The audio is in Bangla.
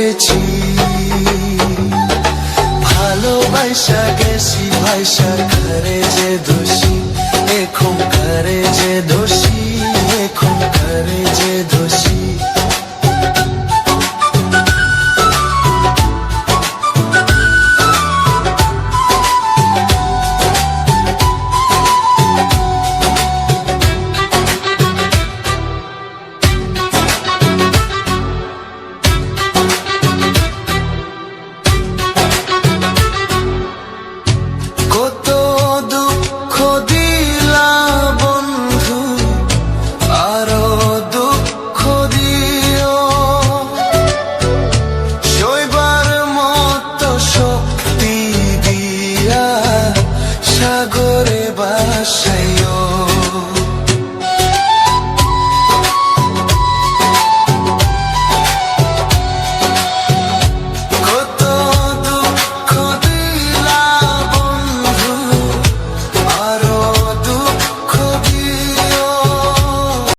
পড়েছি ভালোবাসা গেছি ভাইসা ঘরে যে দোষী। দুঃখ দিলা বন্ধু আরও দুঃখ দিও। শৈবার মতো শক্তি দিয়া সাগরে বাসাইও।